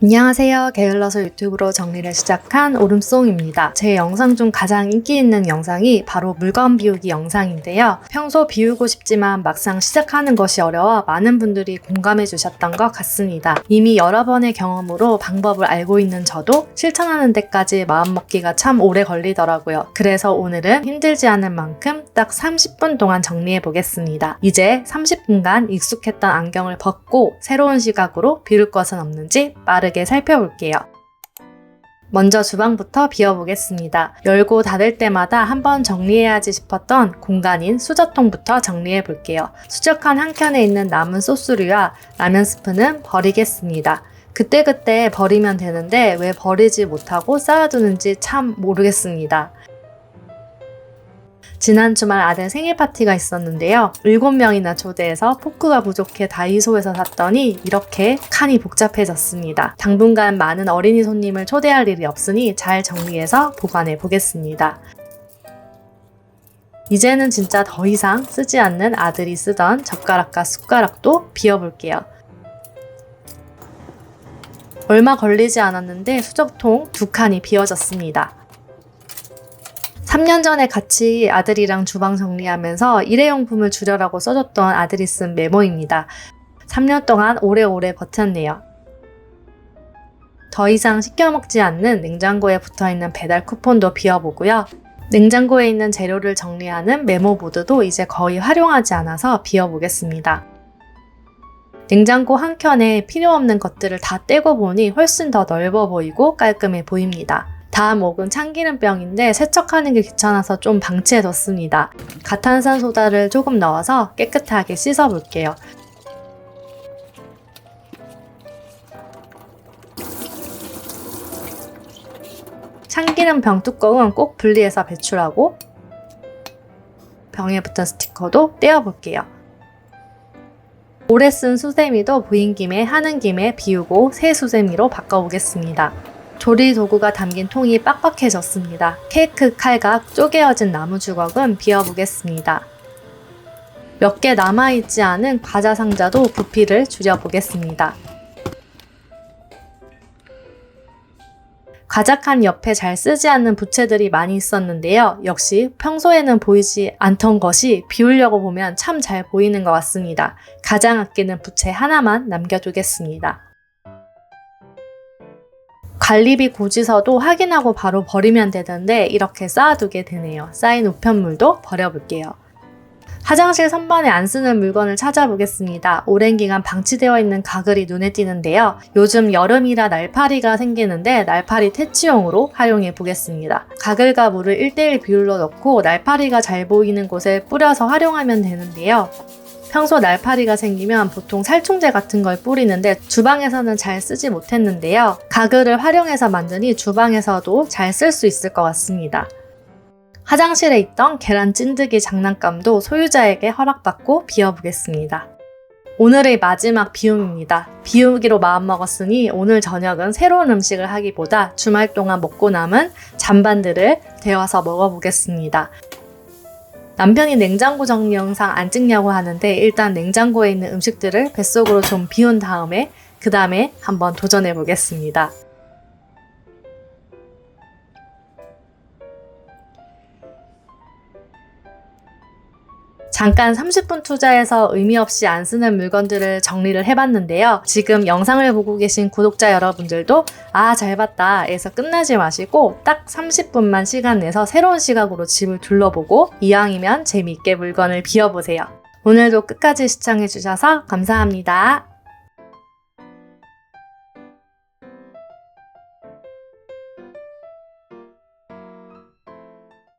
안녕하세요. 게을러서 유튜브로 정리를 시작한 오름송입니다. 제 영상 중 가장 인기 있는 영상이 바로 물건 비우기 영상인데요. 평소 비우고 싶지만 막상 시작하는 것이 어려워 많은 분들이 공감해 주셨던 것 같습니다. 이미 여러 번의 경험으로 방법을 알고 있는 저도 실천하는 데까지 마음먹기가 참 오래 걸리더라고요. 그래서 오늘은 힘들지 않을 만큼 딱 30분 동안 정리해 보겠습니다. 이제 30분간 익숙했던 안경을 벗고 새로운 시각으로 비울 것은 없는지 빠르 게 살펴볼게요. 먼저 주방부터 비워보겠습니다. 열고 닫을 때마다 한번 정리해야지 싶었던 공간인 수저통부터 정리해 볼게요. 수족관 한켠에 있는 남은 소스류와 라면 스프는 버리겠습니다. 그때그때 버리면 되는데 왜 버리지 못하고 쌓아두는지 참 모르겠습니다. 지난 주말 아들 생일 파티가 있었는데요. 7명이나 초대해서 포크가 부족해 다이소에서 샀더니 이렇게 칸이 복잡해졌습니다. 당분간 많은 어린이 손님을 초대할 일이 없으니 잘 정리해서 보관해 보겠습니다. 이제는 진짜 더 이상 쓰지 않는 아들이 쓰던 젓가락과 숟가락도 비워볼게요. 얼마 걸리지 않았는데 수저통 두 칸이 비워졌습니다. 3년 전에 같이 아들이랑 주방 정리하면서 일회용품을 줄여라고 써줬던 아들이 쓴 메모입니다. 3년 동안 오래오래 버텼네요. 더 이상 시켜 먹지 않는 냉장고에 붙어 있는 배달 쿠폰도 비워보고요. 냉장고에 있는 재료를 정리하는 메모보드도 이제 거의 활용하지 않아서 비워보겠습니다. 냉장고 한 켠에 필요 없는 것들을 다 떼고 보니 훨씬 더 넓어 보이고 깔끔해 보입니다. 다음 옥은 참기름병인데 세척하는 게 귀찮아서 좀 방치해뒀습니다. 가탄산 소다를 조금 넣어서 깨끗하게 씻어볼게요. 참기름 병 뚜껑은 꼭 분리해서 배출하고 병에 붙은 스티커도 떼어볼게요. 오래 쓴 수세미도 보인 김에 하는 김에 비우고 새 수세미로 바꿔보겠습니다. 조리 도구가 담긴 통이 빡빡해졌습니다. 케이크 칼각 쪼개어진 나무 주걱은 비워보겠습니다. 몇 개 남아있지 않은 과자 상자도 부피를 줄여보겠습니다. 과자칸 옆에 잘 쓰지 않는 부채들이 많이 있었는데요. 역시 평소에는 보이지 않던 것이 비우려고 보면 참 잘 보이는 것 같습니다. 가장 아끼는 부채 하나만 남겨두겠습니다. 관리비 고지서도 확인하고 바로 버리면 되는데 이렇게 쌓아두게 되네요. 쌓인 우편물도 버려볼게요. 화장실 선반에 안 쓰는 물건을 찾아보겠습니다. 오랜 기간 방치되어 있는 가글이 눈에 띄는데요. 요즘 여름이라 날파리가 생기는데 날파리 퇴치용으로 활용해 보겠습니다. 가글과 물을 1대1 비율로 넣고 날파리가 잘 보이는 곳에 뿌려서 활용하면 되는데요. 평소 날파리가 생기면 보통 살충제 같은 걸 뿌리는데 주방에서는 잘 쓰지 못했는데요. 가글을 활용해서 만드니 주방에서도 잘 쓸 수 있을 것 같습니다. 화장실에 있던 계란 찐득이 장난감도 소유자에게 허락받고 비워보겠습니다. 오늘의 마지막 비움입니다. 비우기로 마음먹었으니 오늘 저녁은 새로운 음식을 하기보다 주말 동안 먹고 남은 잔반들을 데워서 먹어보겠습니다. 남편이 냉장고 정리 영상 안 찍냐고 하는데 일단 냉장고에 있는 음식들을 뱃속으로 좀 비운 다음에 그 다음에 한번 도전해 보겠습니다. 잠깐 30분 투자해서 의미 없이 안 쓰는 물건들을 정리를 해봤는데요. 지금 영상을 보고 계신 구독자 여러분들도 아, 잘 봤다 에서 끝나지 마시고 딱 30분만 시간 내서 새로운 시각으로 집을 둘러보고 이왕이면 재미있게 물건을 비워보세요. 오늘도 끝까지 시청해주셔서 감사합니다.